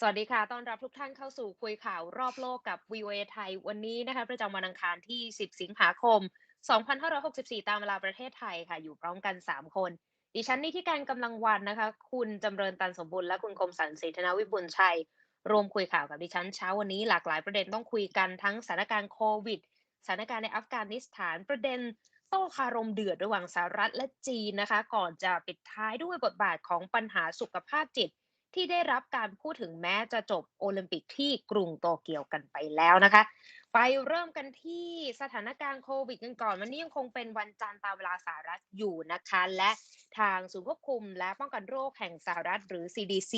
สวัสดีค่ะ ต้อนรับทุกท่านเข้าสู่คุยข่าวรอบโลกกับ VOA ไทย วันนี้นะคะ ประจำวันอังคารที่ 10 สิงหาคม 2564 ตามเวลาประเทศไทยค่ะ อยู่พร้อมกัน 3 คน ดิฉันนี่ที่การกำลังวันนะคะ คุณจำเริญตันสมบูรณ์และคุณคมสันต์ศรีธนวิบุญชัย รวมคุยข่าวกับดิฉันเช้าวันนี้หลากหลายประเด็นต้องคุยกันทั้งสถานการณ์โควิด สถานการณ์ในอัฟกานิสถานประเด็นโต้คารมเดือดระหว่างสหรัฐและจีนนะคะ ก่อนจะปิดท้ายด้วยบทบาทของปัญหาสุขภาพจิต ที่ได้รับการพูดถึงแม้จะจบโอลิมปิกที่กรุงโตเกียวกันไปแล้วนะคะ ไปเริ่มกันที่สถานการณ์โควิดกันก่อน วันนี้ยังคงเป็นวันจันทร์ตามเวลาสหรัฐอยู่นะคะ และทางศูนย์ควบคุมและป้องกันโรคแห่งสหรัฐหรือ CDC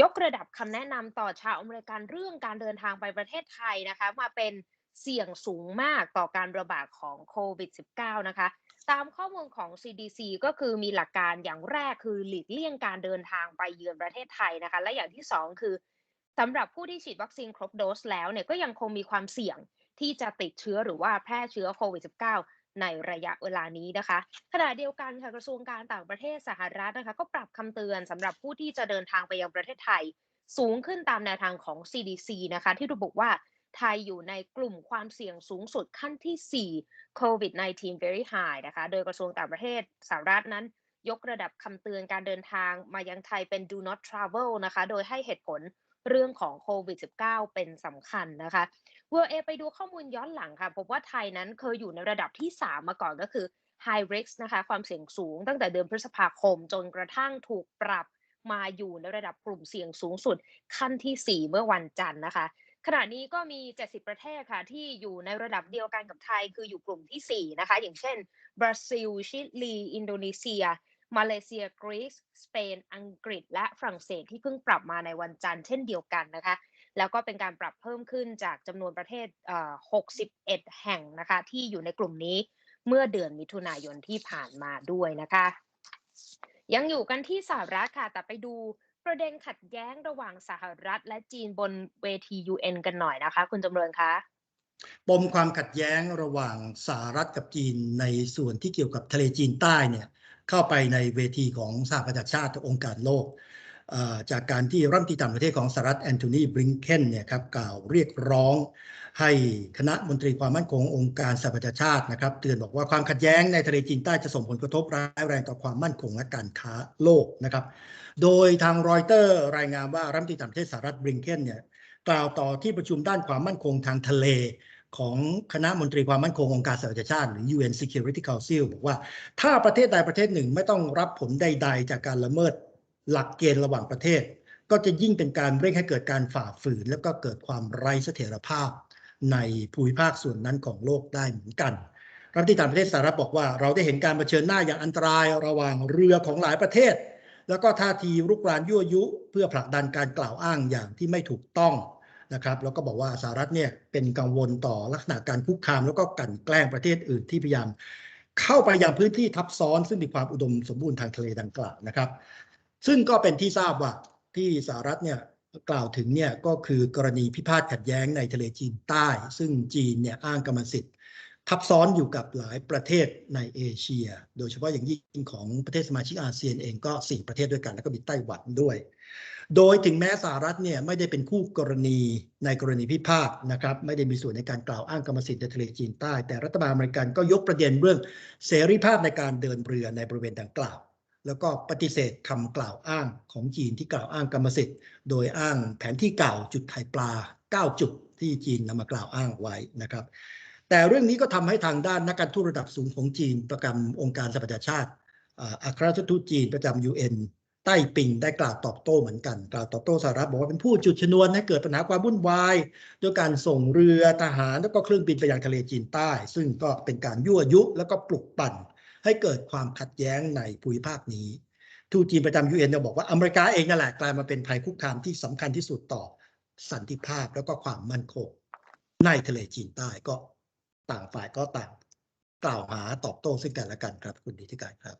ยกระดับคำแนะนำต่อชาวอเมริกันเรื่องการเดินทางไปประเทศไทยนะคะ มาเป็นเสี่ยงสูงมากต่อการระบาดของโควิด -19 นะคะ ตามข้อมูลของ CDC ก็คือมีหลักการอย่างแรกคือหลีกเลี่ยงการเดินทางไปเยือนประเทศไทยนะคะ และอย่างที่ 2 คือสำหรับผู้ที่ฉีดวัคซีนครบโดสแล้วเนี่ยก็ยังคงมีความเสี่ยงที่จะติดเชื้อหรือว่าแพร่เชื้อโควิด -19 ในระยะเวลานี้นะคะ ขณะเดียวกันค่ะกระทรวงการต่างประเทศสหรัฐนะคะ ก็ปรับคำเตือนสำหรับผู้ที่จะเดินทางไปยังประเทศไทย สูงขึ้นตามแนวทางของ CDC นะคะ ที่ระบุว่า ไทยอยู่ในกลุ่มความเสี่ยงสูงสุดขั้นที่ 4 COVID-19 very high นะคะ โดยกระทรวงต่างประเทศสหรัฐนั้น ยกระดับคำเตือนการเดินทางมายังไทยเป็น do not travel นะคะ โดยให้เหตุผลเรื่องของโควิด -19 เป็นสำคัญนะคะเวอร์เอไปดูข้อมูลย้อนหลังค่ะ พบว่าไทยนั้นเคยอยู่ในระดับที่ 3 มาก่อนก็คือ high risk นะคะ ความเสี่ยงสูงตั้งแต่เดือนพฤษภาคม จนกระทั่งถูกปรับมาอยู่ในระดับกลุ่มเสี่ยงสูงสุดขั้นที่ 4 เมื่อวันจันทร์นะคะ ขณะนี้ก็มี 70 ประเทศค่ะ ที่อยู่ในระดับเดียวกันกับไทย คืออยู่กลุ่มที่ 4 นะคะ อย่างเช่น บราซิล ชิลี อินโดนีเซีย มาเลเซีย กรีซ สเปน อังกฤษ และฝรั่งเศสที่เพิ่งปรับมาในวันจันทร์เช่นเดียวกันนะคะ แล้วก็เป็นการปรับเพิ่มขึ้นจากจำนวนประเทศ 61 แห่งนะคะ ที่อยู่ในกลุ่มนี้เมื่อเดือนมิถุนายนที่ผ่านมาด้วยนะคะ ยังอยู่กันที่สหรัฐค่ะ แต่ไปดู ประเด็นขัดแย้งระหว่างสหรัฐและจีนบนเวที UN กันหน่อยนะคะ คุณจำเริญคะปมความขัดแย้งระหว่างสหรัฐกับจีนในส่วนที่เกี่ยวกับทะเลจีนใต้เนี่ยเข้าไปในเวทีของสหประชาชาติองค์การโลก จากการที่รัฐมนตรีต่างประเทศของสหรัฐแอนโทนีบริงเคนเนี่ยครับกล่าวเรียกร้อง ให้คณะมนตรีความมั่นคงองค์การสหประชาชาตินะครับเตือนบอกว่าความขัดแย้งในทะเลจีนใต้จะส่งผลกระทบร้ายแรงต่อความมั่นคงและการค้าโลกนะครับ โดยทางรอยเตอร์รายงานว่ารัฐมนตรีต่างประเทศสหรัฐบริงเคนเนี่ยกล่าวต่อที่ประชุมด้านความมั่นคงทางทะเลของคณะมนตรีความมั่นคงองค์การสหประชาชาติหรือ UN Security Council บอกว่า ถ้าประเทศใดประเทศหนึ่งไม่ต้องรับผลใด ๆ จากการละเมิด หลักเกณฑ์ระหว่างประเทศ ก็จะยิ่งเป็นการเร่งให้เกิดการฝ่าฝืน และก็เกิดความไร้เสถียรภาพ ในภูมิภาคส่วนนั้นของโลกได้เหมือนกันรัฐมนตรีต่างประเทศสหรัฐบอกว่าเราได้เห็นการเผชิญหน้าอย่างอันตรายระหว่างเรือของหลายประเทศ แล้วก็ท่าทีรุกรานยั่วยุ เพื่อผลักดันการกล่าวอ้างอย่างที่ไม่ถูกต้องนะครับแล้วก็บอกว่าสหรัฐเนี่ยเป็นกังวลต่อลักษณะการคุกคาม แล้วก็กันแกล้งประเทศอื่นที่พยายาม เข้าไปยังพื้นที่ทับซ้อนซึ่งมีความอุดมสมบูรณ์ทางทะเลดังกล่าวนะครับ ซึ่งก็เป็นที่ทราบว่าที่สหรัฐเนี่ยกล่าวถึงเนี่ยก็คือกรณีพิพาทขัดแย้งในทะเลจีนใต้ ซึ่งจีนเนี่ยอ้างกรรมสิทธิ์ ทับซ้อนอยู่กับหลายประเทศในเอเชีย โดยเฉพาะอย่างยิ่งของประเทศสมาชิกอาเซียนเองก็ 4 ประเทศด้วยกัน แล้วก็มีไต้หวันด้วย โดยถึงแม้สหรัฐเนี่ยไม่ได้เป็นคู่กรณีในกรณีพิพาทนะครับไม่ได้มีส่วนในการกล่าวอ้างกรรมสิทธิ์ในทะเลจีนใต้ แต่รัฐบาลอเมริกันก็ยกประเด็นเรื่องเสรีภาพในการเดินเรือในบริเวณดังกล่าว แล้วก็ปฏิเสธคำกล่าวอ้างของจีนที่กล่าวอ้างกรรมสิทธิ์ โดยอ้างแผนที่เก่าจุดไข่ปลา 9 จุดที่จีนนำมากล่าวอ้างไว้นะครับ แต่เรื่องนี้ก็ทำให้ทางด้านนักการทูตระดับสูงของจีน ประจำองค์การสหประชาชาติอัครราชทูตจีนประจำ UN ใต้ปิงได้กล่าวตอบโต้เหมือนกัน กล่าวตอบโต้สหรัฐบอกว่าเป็นผู้จุดชนวนให้เกิดปัญหาความวุ่นวายด้วยการส่งเรือทหารแล้วก็เครื่องบินไปยังทะเลจีนใต้ ซึ่งก็เป็นการยั่วยุแล้วก็ปลุกปั่น ให้เกิดความขัดแย้งในภูมิภาคนี้ ทูตจีนประจำ UN เนี่ยบอกว่าอเมริกาเองนั่นแหละกลายมาเป็นภัยคุกคามที่สำคัญที่สุดต่อสันติภาพแล้วก็ความมั่นคงในทะเลจีนใต้ก็ต่างฝ่ายก็ต่างกล่าวหาตอบโต้ซึ่งกันและกันครับคุณดิธิการครับ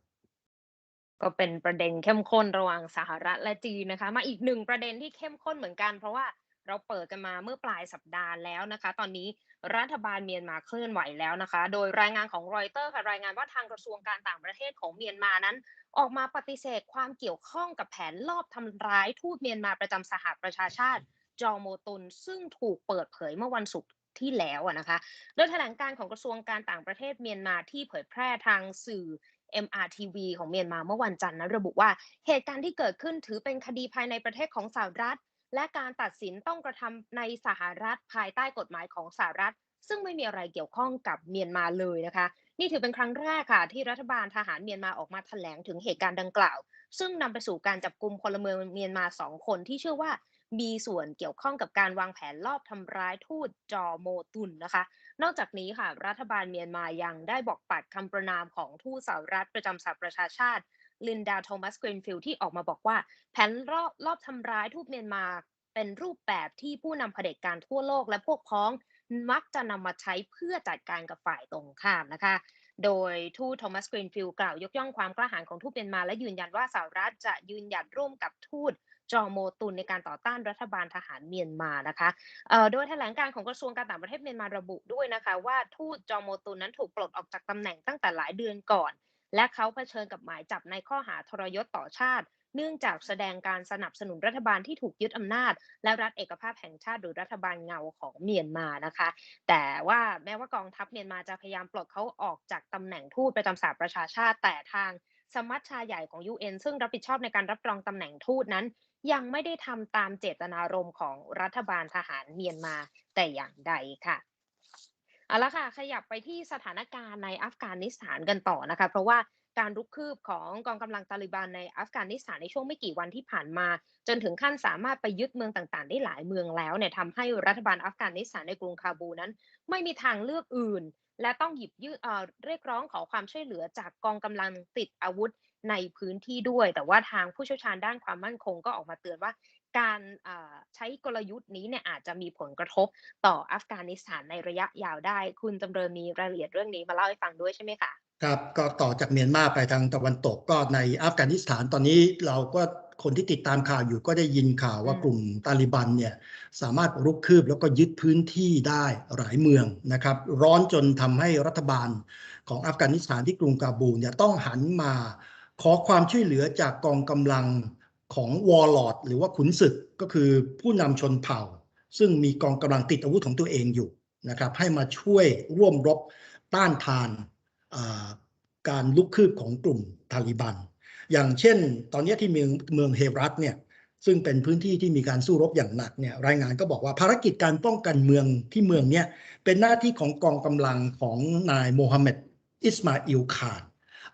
ก็เป็นประเด็นเข้มข้นระหว่างสหรัฐและจีนนะคะ มาอีกหนึ่งประเด็นที่เข้มข้นเหมือนกัน เพราะว่า เราเปิดกันมาเมื่อปลายสัปดาห์แล้วนะคะ ตอนนี้รัฐบาลเมียนมาเคลื่อนไหวแล้วนะคะ โดยรายงานของรอยเตอร์ค่ะรายงานว่าทางกระทรวงการต่างประเทศของเมียนมานั้น ออกมาปฏิเสธความเกี่ยวข้องกับแผนลอบทำร้ายทูตเมียนมาประจำสหประชาชาติ จอโมตุนซึ่งถูกเปิดเผยเมื่อวันศุกร์ที่แล้วนะคะ โดยแถลงการของกระทรวงการต่างประเทศเมียนมาที่เผยแพร่ทางสื่อ MRTV ของเมียนมาเมื่อวันจันทร์นะระบุว่าเหตุการณ์ที่เกิดขึ้นถือเป็นคดีภายในประเทศของสหรัฐ และการตัดสินต้องกระทำในสหรัฐภายใต้กฎหมายของสหรัฐ ซึ่งไม่มีอะไรเกี่ยวข้องกับเมียนมาเลยนะคะ นี่ถือเป็นครั้งแรกค่ะ ที่รัฐบาลทหารเมียนมาออกมาแถลงถึงเหตุการณ์ดังกล่าว ซึ่งนำไปสู่การจับกลุ่มพลเมืองเมียนมาสองคนที่เชื่อว่ามีส่วนเกี่ยวข้องกับการวางแผนลอบทำร้ายทูตจอโมตุนนะคะ นอกจากนี้ค่ะ รัฐบาลเมียนมายังได้บอกปัดคำประนามของทูตสหรัฐประจำสหประชาชาติ ลินดาโทมัสกรีนฟิลด์ที่ออกมาบอกว่า แผนรอบรอบทำร้ายทูตเมียนมาเป็นรูปแบบที่ผู้นำเผด็จการทั่วโลกและพวกพ้องมักจะนำมาใช้เพื่อจัดการกับฝ่ายตรงข้ามนะคะ โดยทูตโทมัสกรีนฟิลด์กล่าวยกย่องความกล้าหาญของทูตเมียนมา และยืนยันว่าสหรัฐจะยืนหยัดร่วมกับทูตจอโมตุนในการต่อต้านรัฐบาลทหารเมียนมานะคะโดยแถลงการของกระทรวงการต่างประเทศเมียนมาระบุด้วยนะคะว่าทูตจอโมตุนนั้นถูกปลดออกจากตำแหน่งตั้งแต่หลายเดือนก่อน และเขาเผชิญกับหมายจับในข้อหาทรยศต่อชาติ เนื่องจากแสดงการสนับสนุนรัฐบาลที่ถูกยึดอำนาจ และรัฐเอกภาพแห่งชาติหรือรัฐบาลเงาของเมียนมานะคะ แต่ว่าแม้ว่ากองทัพเมียนมาจะพยายามปลดเขาออกจากตำแหน่งทูตประจำสหประชาชาติแต่ทางสมัชชาใหญ่ของ UN ซึ่งรับผิดชอบในการรับรองตำแหน่งทูตนั้น ยังไม่ได้ทำตามเจตนารมณ์ของรัฐบาลทหารเมียนมาแต่อย่างใดค่ะ เอาละค่ะขยับไปที่สถานการณ์ในอัฟกานิสถานกันต่อนะคะ เพราะว่าการรุกคืบของกองกำลังตาลิบันในอัฟกานิสถานในช่วงไม่กี่วันที่ผ่านมา จนถึงขั้นสามารถไปยึดเมืองต่างๆ ได้หลายเมืองแล้วเนี่ยทำให้รัฐบาลอัฟกานิสถานในกรุงคาบูนั้น ไม่มีทางเลือกอื่น และต้องหยิบยื่นเอ่อเรียกร้องขอความช่วยเหลือจากกองกำลังติดอาวุธในพื้นที่ด้วย แต่ว่าทางผู้เชี่ยวชาญด้านความมั่นคงก็ออกมาเตือนว่า การเอ่อใช้กลยุทธ์นี้เนี่ยอาจจะมีผลกระทบต่ออัฟกานิสถานในระยะยาวได้ คุณจำเริญมีรายละเอียดเรื่องนี้มาเล่าให้ฟังด้วยใช่ไหมคะครับก็ต่อจากเมียนมาไปทางตะวันตกก็ในอัฟกานิสถานตอนนี้เราก็คนที่ติดตามข่าวอยู่ก็ได้ยินข่าวว่าอืมกลุ่มตาลิบันเนี่ยสามารถรุกคืบแล้วก็ยึดพื้นที่ได้หลายเมืองนะครับ ร้อนจนทำให้รัฐบาลของอัฟกานิสถานที่กรุงกาบูลเนี่ยต้องหันมาขอความช่วยเหลือจากกองกำลัง ของวอร์ลอดหรือว่าขุนศึกก็คือผู้นำชนเผ่า ซึ่งมีกองกำลังติดอาวุธของตัวเองอยู่นะครับ ให้มาช่วยร่วมรบต้านทานการลุกคืบของกลุ่มตาลิบัน อย่างเช่น ตอนนี้ที่เมืองเมืองเฮรัตเนี่ยซึ่งเป็นพื้นที่ที่มีการสู้รบอย่างหนักเนี่ยรายงานก็บอกว่าภารกิจการป้องกันเมืองที่เมืองเนี่ยเป็นหน้าที่ของกองกำลังของนายโมฮัมเหม็ดอิสมาอิลคาน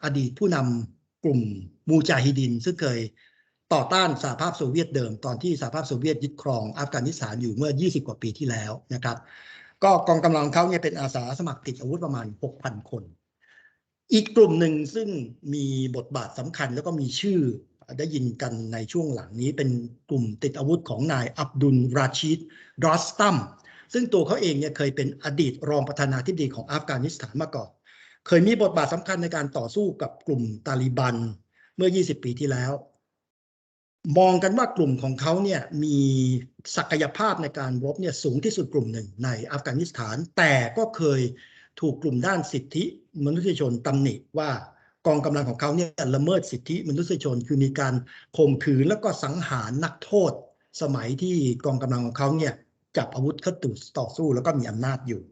อดีตผู้นำกลุ่มมูจาฮิดินซึ่งเคย ต่อต้านสหภาพโซเวียตเดิม ตอนที่สหภาพโซเวียตยึดครองอัฟกานิสถานอยู่เมื่อ 20 กว่าปีที่แล้วนะครับ ก็กองกำลังเขาเนี่ยเป็นอาสาสมัครติดอาวุธประมาณ 6,000 คน อีกกลุ่มหนึ่งซึ่งมีบทบาทสำคัญแล้วก็มีชื่อได้ยินกันในช่วงหลังนี้เป็นกลุ่มติดอาวุธของนายอับดุลราชิดดรอสตัมซึ่งตัวเขาเองเนี่ยเคยเป็นอดีตรองประธานาธิบดีของอัฟกานิสถานมาก่อน เคยมีบทบาทสำคัญในการต่อสู้กับกลุ่มตาลิบันเมื่อ 20 ปีที่แล้ว มองกันว่ากลุ่มของเขาเนี่ยมีศักยภาพในการรบเนี่ยสูงที่สุดกลุ่มหนึ่งในอัฟกานิสถาน แต่ก็เคยถูกกลุ่มด้านสิทธิมนุษยชนตำหนิว่ากองกำลังของเขาเนี่ยละเมิดสิทธิมนุษยชน คือมีการข่มขืนแล้วก็สังหารนักโทษ สมัยที่กองกำลังของเขาเนี่ยจับอาวุธเข้าตู่ต่อสู้แล้วก็มีอำนาจอยู่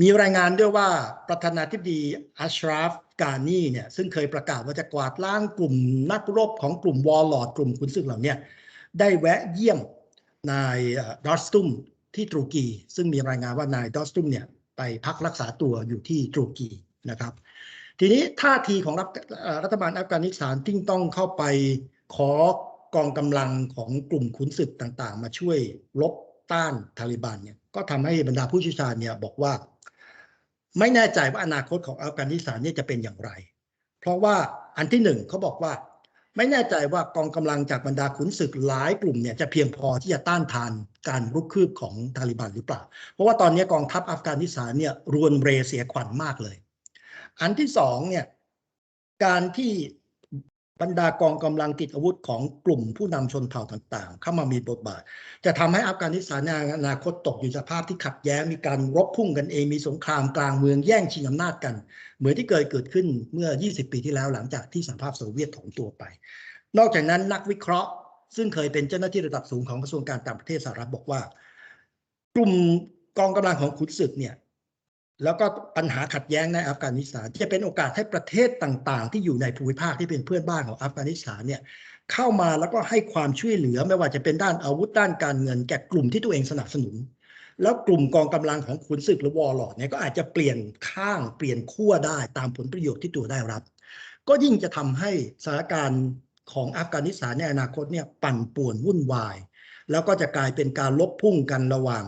มีรายงานด้วยว่าประธานาธิบดีอัชราฟกานีเนี่ยซึ่งเคยประกาศว่าจะกวาดล้างกลุ่มนักรบของกลุ่มวอลลอดกลุ่มขุนศึกเหล่านี้ได้แวะเยี่ยมนายดอสตุมที่ตุรกี ซึ่งมีรายงานว่านายดอสตุมเนี่ยไปพักรักษาตัวอยู่ที่ตุรกีนะครับ ทีนี้ท่าทีของรัฐรฐบาลอัฟกานิสถานที่ต้องเข้าไปขอกองกำลังของกลุ่มขุนศึกต่างๆ มาช่วยลบต้านทาลิบันเนี่ยก็ทำให้บรรดาผู้ชี่ยวชาญเนี่ยบอกว่า ไม่แน่ใจว่าอนาคตของอัฟกานิสถานนี่จะเป็นอย่างไร เพราะว่าอันที่หนึ่งเขาบอกว่า ไม่แน่ใจว่ากองกำลังจากบรรดาขุนศึกหลายกลุ่มเนี่ยจะเพียงพอที่จะต้านทานการรุกคืบของตาลิบันหรือเปล่า เพราะว่าตอนนี้กองทัพอัฟกานิสถานเนี่ยรวนเรเสียขวัญมากเลย อันที่สองเนี่ยการที่ บรรดากองกำลังติดอาวุธของกลุ่มผู้นำชนเผ่าต่างๆ เข้ามามีบทบาท จะทำให้อัฟกานิสถานในอนาคตตกอยู่สภาพที่ขัดแย้งมีการรบพุ่งกันเองมีสงครามกลางเมืองแย่งชิงอำนาจกัน เหมือนที่เคยเกิดขึ้นเมื่อ 20 ปีที่แล้วหลังจากที่สหภาพโซเวียตถอนตัวไป นอกจากนั้นนักวิเคราะห์ ซึ่งเคยเป็นเจ้าหน้าที่ระดับสูงของกระทรวงการต่างประเทศสหรัฐบอกว่า กลุ่มกองกำลังของขุนศึกเนี่ย แล้วก็ปัญหาขัดแย้งในอัฟกานิสถานจะเป็นโอกาสให้ประเทศต่างๆ ที่อยู่ในภูมิภาคที่เป็นเพื่อนบ้านของอัฟกานิสถานเนี่ยเข้ามาแล้วก็ให้ความช่วยเหลือไม่ว่าจะเป็นด้านอาวุธด้านการเงิน แก่กลุ่มที่ตัวเองสนับสนุน แล้วกลุ่มกองกำลังของขุนศึกหรือวอร์ลอดเนี่ยก็อาจจะเปลี่ยนข้างเปลี่ยนขั้วได้ตามผลประโยชน์ที่ตัวได้รับ ก็ยิ่งจะทำให้สถานการณ์ของอัฟกานิสถานในอนาคตเนี่ยปั่นป่วนวุ่นวาย แล้วก็จะกลายเป็นการลบพุ่งกันระหว่าง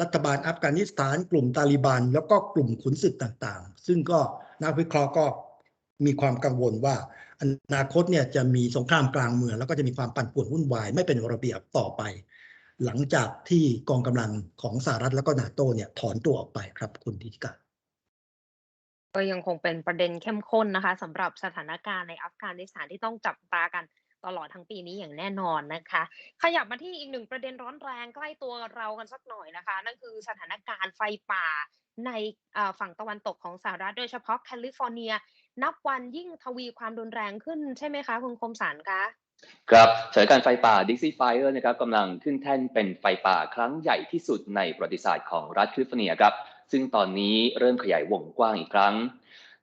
รัฐบาลอัฟกานิสถาน กลุ่มตาลิบัน แล้วก็กลุ่มขุนศึกต่างๆ ซึ่งก็นักวิเคราะห์ก็มีความกังวลว่า อนาคตเนี่ยจะมีสงครามกลางเมือง แล้วก็จะมีความปั่นป่วนวุ่นวาย ไม่เป็นระเบียบต่อไป หลังจากที่กองกำลังของสหรัฐแล้วก็นาโตเนี่ยถอนตัวออกไปครับคุณธิติกาก็ยังคงเป็นประเด็นเข้มข้นนะคะสำหรับสถานการณ์ในอัฟกานิสถานที่ต้องจับตากัน ตลอดทั้งปีนี้อย่างแน่นอนนะคะ ขยับมาที่อีกหนึ่งประเด็นร้อนแรงใกล้ตัวเรากันสักหน่อยนะคะ นั่นคือสถานการณ์ไฟป่าในฝั่งตะวันตกของสหรัฐโดยเฉพาะแคลิฟอร์เนีย นับวันยิ่งทวีความรุนแรงขึ้นใช่ไหมคะ คุณคมสันคะครับสถานการณ์ไฟป่า Dixie Fire นะครับกำลังขึ้นแท่นเป็นไฟป่าครั้งใหญ่ที่สุดในประวัติศาสตร์ของรัฐแคลิฟอร์เนียครับ ซึ่งตอนนี้เริ่มขยายวงกว้างอีกครั้ง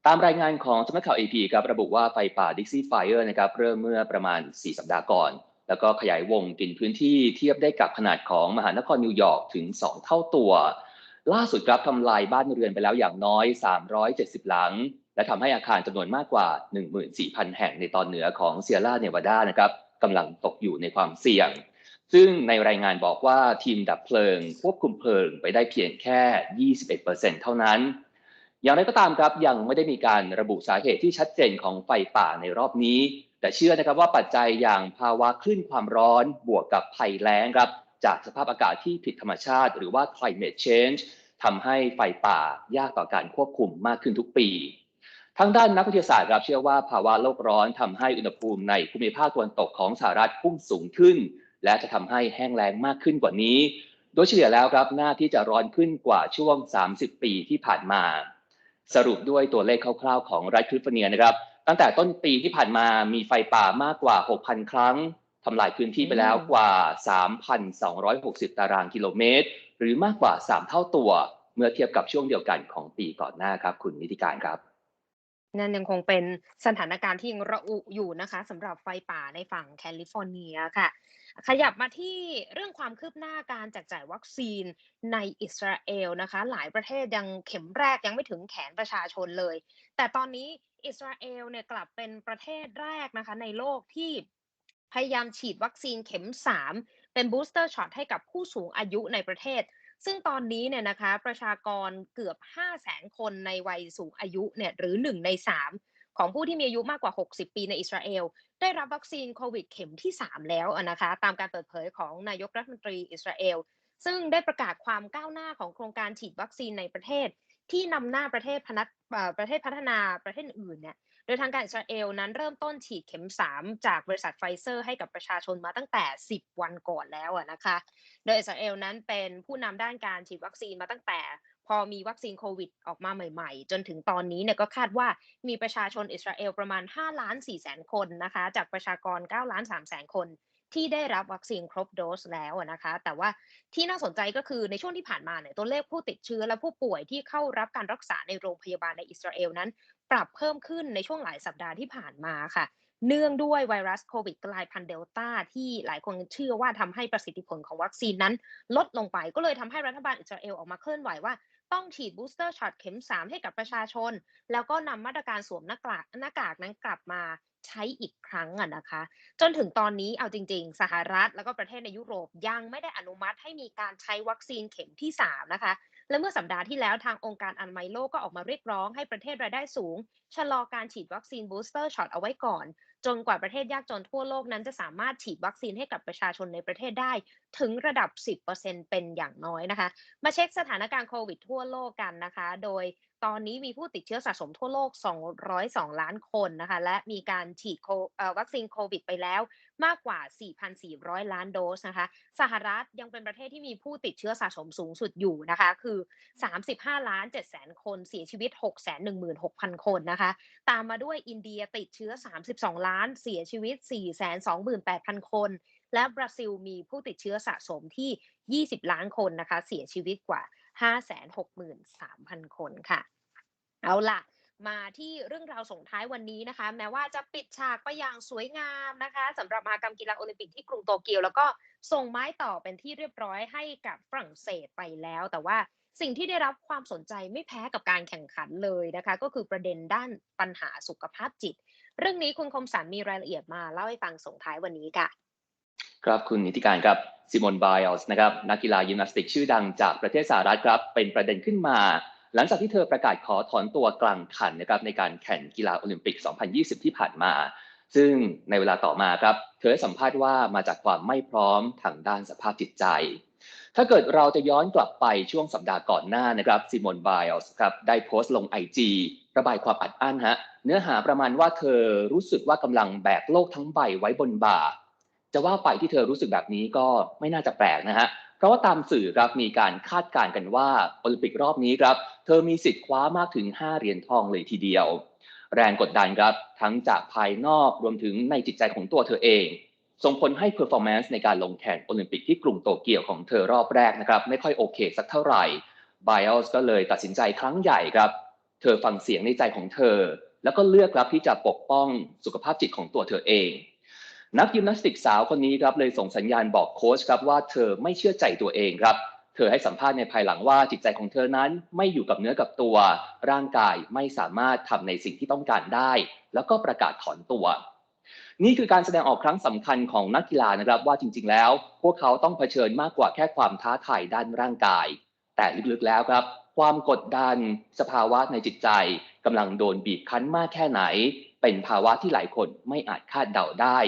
ตามรายงานของสำนักข่าว AP ครับระบุว่าไฟป่า Dixie Fire นะครับเริ่มเมื่อประมาณ 4 สัปดาห์ก่อน แล้วก็ขยายวงกินพื้นที่เทียบได้กับขนาดของมหานครนิวยอร์กถึง 2 เท่าตัว ล่าสุดครับทำลายบ้านเรือนไปแล้วอย่างน้อย 370 หลัง และทำให้อาคารจำนวนมากกว่า 14,000 แห่งในตอนเหนือของเซียร่าเนวาดานะครับกำลังตกอยู่ในความเสี่ยง ซึ่งในรายงานบอกว่าทีมดับเพลิงควบคุมเพลิงไปได้เพียงแค่ 21%เท่านั้น อย่างไรก็ตามครับยังไม่ได้มีการระบุสาเหตุที่ชัดเจนของไฟป่าในรอบนี้ แต่เชื่อนะครับว่าปัจจัยอย่างภาวะคลื่นความร้อนบวกกับภัยแล้งครับจากสภาพอากาศที่ผิดธรรมชาติ หรือว่า climate change ทำให้ไฟป่ายากต่อการควบคุมมากขึ้นทุกปีทางด้านนักวิทยาศาสตร์ครับเชื่อว่าภาวะโลกร้อนทำให้อุณหภูมิในภูมิภาคตะวันตกของสหรัฐพุ่งสูงขึ้น และจะทำให้แห้งแล้งมากขึ้นกว่านี้ โดยเฉลี่ยแล้วครับหน้าที่จะร้อนขึ้นกว่าช่วง 30 ปีที่ผ่านมา สรุปด้วยตัวเลขคร่าวๆของรัฐแคลิฟอร์เนียนะครับ ตั้งแต่ต้นปีที่ผ่านมามีไฟป่ามากกว่า 6,000 ครั้งทำลายพื้นที่ไปแล้วกว่า 3,260 ตารางกิโลเมตร หรือมากกว่า 3 เท่าตัว เมื่อเทียบกับช่วงเดียวกันของปีก่อนหน้าครับ คุณนิติการครับนั่นยังคงเป็นสถานการณ์ที่ยังระอุอยู่นะคะสำหรับไฟป่าในฝั่งแคลิฟอร์เนียค่ะ ขยับมาที่เรื่องความคืบหน้าการแจกจ่ายวัคซีนในอิสราเอลนะคะ หลายประเทศยังเข็มแรกยังไม่ถึงแขนประชาชนเลย แต่ตอนนี้อิสราเอลเนี่ยกลับเป็นประเทศแรกนะคะ ในโลกที่พยายามฉีดวัคซีนเข็ม 3 เป็นบูสเตอร์ช็อตให้กับผู้สูงอายุในประเทศ ซึ่งตอนนี้เนี่ยนะคะประชากรเกือบ 5 0 0แสนคนในวัยสูงอายุเนี่ยหรือ 1 ใน 3 ของผู้ที่มีอายุมากกว่า 60 ปีในอิสราเอล ได้รับวัคซีนโควิดเข็มที่ 3 แล้วนะคะตามการเปิดเผยของนายกรัฐมนตรีอิสราเอล ซึ่งได้ประกาศความก้าวหน้าของโครงการฉีดวัคซีนในประเทศ ที่นำหน้าประเทศพนัประเทศพัฒนาประเทศอื่นเนี่ยโดยทางการอิสราเอลนั้นเริ่มต้นฉีดเข็ม 3 จากบริษัทไฟเซอร์ให้กับประชาชนมาตั้งแต่ 10 วันก่อนแล้วนะคะ โดยอิสราเอลนั้นเป็นผู้นำด้านการฉีดวัคซีนมาตั้งแต่ พอมีวัคซีนโควิดออกมาใหม่ ๆ จนถึงตอนนี้เนี่ยก็คาดว่ามีประชาชนอิสราเอลประมาณ5ล้าน4แสนคนนะคะ จากประชากร9ล้าน3แสนคนที่ได้รับวัคซีนครบโดสแล้วนะคะ แต่ว่าที่น่าสนใจก็คือในช่วงที่ผ่านมาเนี่ยตัวเลขผู้ติดเชื้อและผู้ป่วยที่เข้ารับการรักษาในโรงพยาบาลในอิสราเอลนั้น ปรับเพิ่มขึ้นในช่วงหลายสัปดาห์ที่ผ่านมาค่ะ เนื่องด้วยไวรัสโควิดกลายพันธุ์เดลต้าที่หลายคนเชื่อว่าทำให้ประสิทธิผลของวัคซีนนั้น ลดลงไปก็เลยทำให้รัฐบาลอิสราเอลออกมาเคลื่อนไหวว่า ต้องฉีดบูสเตอร์ช็อตเข็ม 3 ให้กับประชาชน แล้วก็นำมาตรการสวมหน้ากากหน้ากากนั้นกลับมาใช้อีกครั้งอะนะคะ จนถึงตอนนี้เอาจริง ๆ สหรัฐแล้วก็ประเทศในยุโรปยังไม่ได้อนุมัติให้มีการใช้วัคซีนเข็มที่ 3 นะคะ และเมื่อสัปดาห์ที่แล้วทางองค์การอนามัยโลกก็ออกมาเรียกร้องให้ประเทศรายได้สูง ชะลอการฉีดวัคซีนบูสเตอร์ช็อตเอาไว้ก่อน จนกว่าประเทศยากจนทั่วโลกนั้นจะสามารถฉีดวัคซีนให้กับประชาชนในประเทศได้ ถึงระดับ 10%เป็นอย่างน้อยนะคะ มาเช็คสถานการณ์โควิดทั่วโลกกันนะคะ โดย ตอนนี้มีผู้ติดเชื้อสะสมทั่วโลก 202 ล้านคนนะคะ และมีการฉีดวัคซีนโควิดไปแล้วมากกว่า 4,400 ล้านโดสนะคะ สหรัฐยังเป็นประเทศที่มีผู้ติดเชื้อสะสมสูงสุดอยู่นะคะ คือ 35 ล้าน7แสนคน เสียชีวิต 616,000 คนนะคะ ตามมาด้วยอินเดียติดเชื้อ 32 ล้าน เสียชีวิต 428,000 คน และบราซิลมีผู้ติดเชื้อสะสมที่ 20 ล้านคนนะคะ เสียชีวิตกว่า 563,000 คนค่ะ เอาล่ะมาที่เรื่องราวส่งท้ายวันนี้นะคะ แม้ว่าจะปิดฉากไปอย่างสวยงามนะคะสำหรับมหากรรมกีฬาโอลิมปิกที่กรุงโตเกียว แล้วก็ส่งไม้ต่อเป็นที่เรียบร้อยให้กับฝรั่งเศสไปแล้ว แต่ว่าสิ่งที่ได้รับความสนใจไม่แพ้กับการแข่งขันเลยนะคะ ก็คือประเด็นด้านปัญหาสุขภาพจิต เรื่องนี้คุณคมสันมีรายละเอียดมาเล่าให้ฟังส่งท้ายวันนี้ค่ะ ครับคุณนิติการครับซิมอนไบอลส์นะครับนักกีฬายิมนาสติกชื่อดังจากประเทศสหรัฐครับ เป็นประเด็นขึ้นมา หลังจากที่เธอประกาศขอถอนตัวกลางคันนะครับในการแข่งกีฬาโอลิมปิก 2020 ที่ผ่านมา ซึ่งในเวลาต่อมาครับเธอให้สัมภาษณ์ว่ามาจากความไม่พร้อมทางด้านสภาพจิตใจ ถ้าเกิดเราจะย้อนกลับไปช่วงสัปดาห์ก่อนหน้านะครับซิมอนไบอลส์ครับได้โพสต์ลง IG ระบายความอัดอั้นฮะเนื้อหาประมาณว่าเธอรู้สึกว่ากำลังแบกโลกทั้งใบไว้บนบ่า จะว่าไปที่เธอรู้สึกแบบนี้ก็ไม่น่าจะแปลกนะฮะเพราะว่าตามสื่อครับมีการคาดการณ์กันว่าโอลิมปิกรอบนี้ครับ เธอมีสิทธิ์คว้ามากถึง 5 เหรียญทองเลยทีเดียว แรงกดดันครับทั้งจากภายนอกรวมถึงในจิตใจของตัวเธอเอง ส่งผลให้เพอร์ฟอร์แมนซ์ในการลงแข่งโอลิมปิกที่กรุงโตเกียวของเธอรอบแรกนะครับไม่ค่อยโอเคสักเท่าไหร่ไบอลส์ก็เลยตัดสินใจครั้งใหญ่ครับ เธอฟังเสียงในใจของเธอ แล้วก็เลือกครับที่จะปกป้องสุขภาพจิตของตัวเธอเอง นักยิมนาสติกสาวคนนี้ครับเลยส่งสัญญาณบอกโค้ชครับว่าเธอไม่เชื่อใจตัวเองครับ เธอให้สัมภาษณ์ในภายหลังว่าจิตใจของเธอนั้นไม่อยู่กับเนื้อกับตัว ร่างกายไม่สามารถทำในสิ่งที่ต้องการได้ แล้วก็ประกาศถอนตัว นี่คือการแสดงออกครั้งสำคัญของนักกีฬานะครับว่าจริง ๆ แล้ว พวกเขาต้องเผชิญมากกว่าแค่ความท้าทายด้านร่างกาย แต่ลึกๆแล้วครับ ความกดดัน สภาวะในจิตใจกำลังโดนบีบคั้นมากแค่ไหน เป็นภาวะที่หลายคนไม่อาจคาดเดาได้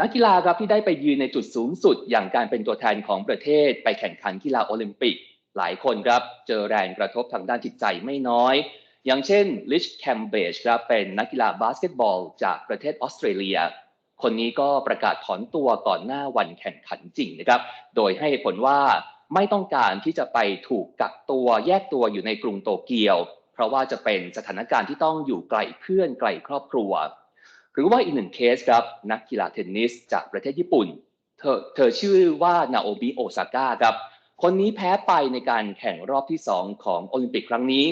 นักกีฬาครับที่ได้ไปยืนในจุดสูงสุด อย่างการเป็นตัวแทนของประเทศ ไปแข่งขันกีฬาโอลิมปิก หลายคนครับเจอแรงกระทบทางด้านจิตใจไม่น้อย อย่างเช่นลิชแคมเบจครับเป็นนักกีฬาบาสเกตบอล จากประเทศออสเตรเลีย คนนี้ก็ประกาศถอนตัวก่อนหน้าวันแข่งขันจริงนะครับ โดยให้เหตุผลว่าไม่ต้องการที่จะไปถูกกักตัวแยกตัวอยู่ในกรุงโตเกียว เพราะว่าจะเป็นสถานการณ์ที่ต้องอยู่ไกลเพื่อนไกลครอบครัว หรือว่าอีกหนึ่งเคสครับนักกีฬาเทนนิสจากประเทศญี่ปุ่น เธอเธอชื่อว่านาโอบิโอซาก้าครับ คนนี้แพ้ไปในการแข่งรอบที่ 2 ของโอลิมปิกครั้งนี้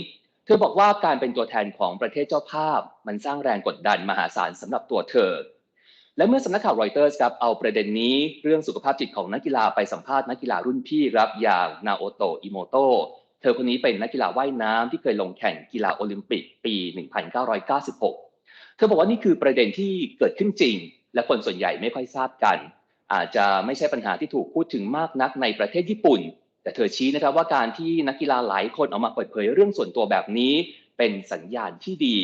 เธอบอกว่าการเป็นตัวแทนของประเทศเจ้าภาพ มันสร้างแรงกดดันมหาศาลสำหรับตัวเธอ และเมื่อสำนักข่าวรอยเตอร์สครับเอาประเด็นนี้เรื่องสุขภาพจิตของนักกีฬาไปสัมภาษณ์นักกีฬารุ่นพี่ครับอย่างนาโอโตะอิโมโตเธอคนนี้เป็นนักกีฬาว่ายน้ำที่เคยลงแข่งกีฬาโอลิมปิกปี 1996 ธอบอกว่านี่คือประเด็นที่เกิดขึ้นจริง และคนส่วนใหญ่ไม่ค่อยทราบกัน อาจจะไม่ใช่ปัญหาที่ถูกพูดถึงมากนักในประเทศญี่ปุ่น แต่เธอชี้นะครับว่าการที่นักกีฬาหลายคนออกมาเปิดเผยเรื่องส่วนตัวแบบนี้ เป็นสัญญาณที่ดี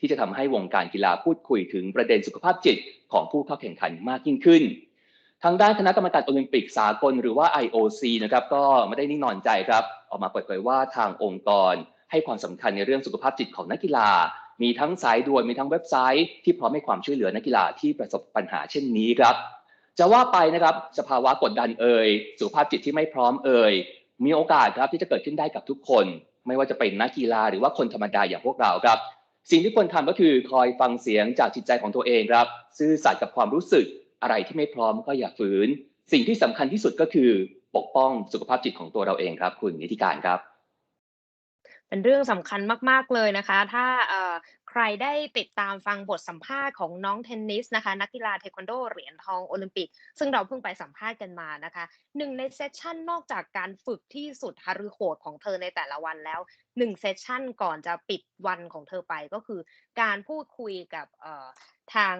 ที่จะทำให้วงการกีฬาพูดคุยถึงประเด็นสุขภาพจิตของผู้เข้าแข่งขันมากยิ่งขึ้น ทางด้านคณะกรรมการโอลิมปิกสากลหรือว่า IOC นะครับก็ไม่ได้นิ่งนอนใจครับ ออกมาเปิดเผยว่าทางองค์กรให้ความสำคัญในเรื่องสุขภาพจิตของนักกีฬา มีทั้งสายด่วนมีทั้งเว็บไซต์ที่พร้อมให้ความช่วยเหลือนักกีฬาที่ประสบปัญหาเช่นนี้ครับ จะว่าไปนะครับสภาวะกดดันเอ่ยสุขภาพจิตที่ไม่พร้อมเอ่ยมีโอกาสครับที่จะเกิดขึ้นได้กับทุกคน ไม่ว่าจะเป็นนักกีฬาหรือว่าคนธรรมดาอย่างพวกเราครับ สิ่งที่ควรทำก็คือคอยฟังเสียงจากจิตใจของตัวเองครับ ซื่อสัตย์กับความรู้สึกอะไรที่ไม่พร้อมก็อย่าฝืน สิ่งที่สำคัญที่สุดก็คือปกป้องสุขภาพจิตของตัวเราเองครับ คุณนิติการครับ เป็นเรื่องสำคัญมาก ๆ เลยนะคะ ถ้าใครได้ติดตามฟังบทสัมภาษณ์ของน้องเทนนิสนะคะ นักกีฬาเทควันโดเหรียญทองโอลิมปิก ซึ่งเราเพิ่งไปสัมภาษณ์กันมานะคะหนึ่งในเซสชันนอกจากการฝึกที่สุดฮารือโหดของเธอในแต่ละวันแล้วหนึ่งเซสชันก่อนจะปิดวันของเธอไปก็คือ การพูดคุยกับทาง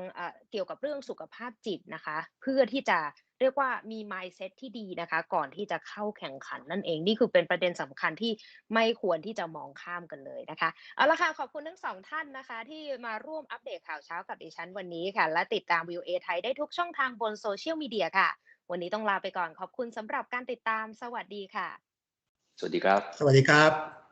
เกี่ยวกับเรื่องสุขภาพจิตนะคะ เพื่อที่จะ เรียกว่ามี mindset ที่ดีนะคะ ก่อนที่จะเข้าแข่งขันนั่นเอง นี่คือเป็นประเด็นสำคัญที่ไม่ควรที่จะมองข้ามกันเลยนะคะเอาละค่ะขอบคุณทั้งสองท่านนะคะ ที่มาร่วมอัปเดตข่าวเช้ากับดิฉันวันนี้ค่ะ และติดตาม VOA ไทยได้ทุกช่องทางบนโซเชียลมีเดียค่ะ วันนี้ต้องลาไปก่อนขอบคุณสำหรับการติดตามสวัสดีค่ะ สวัสดีครับ สวัสดีครับ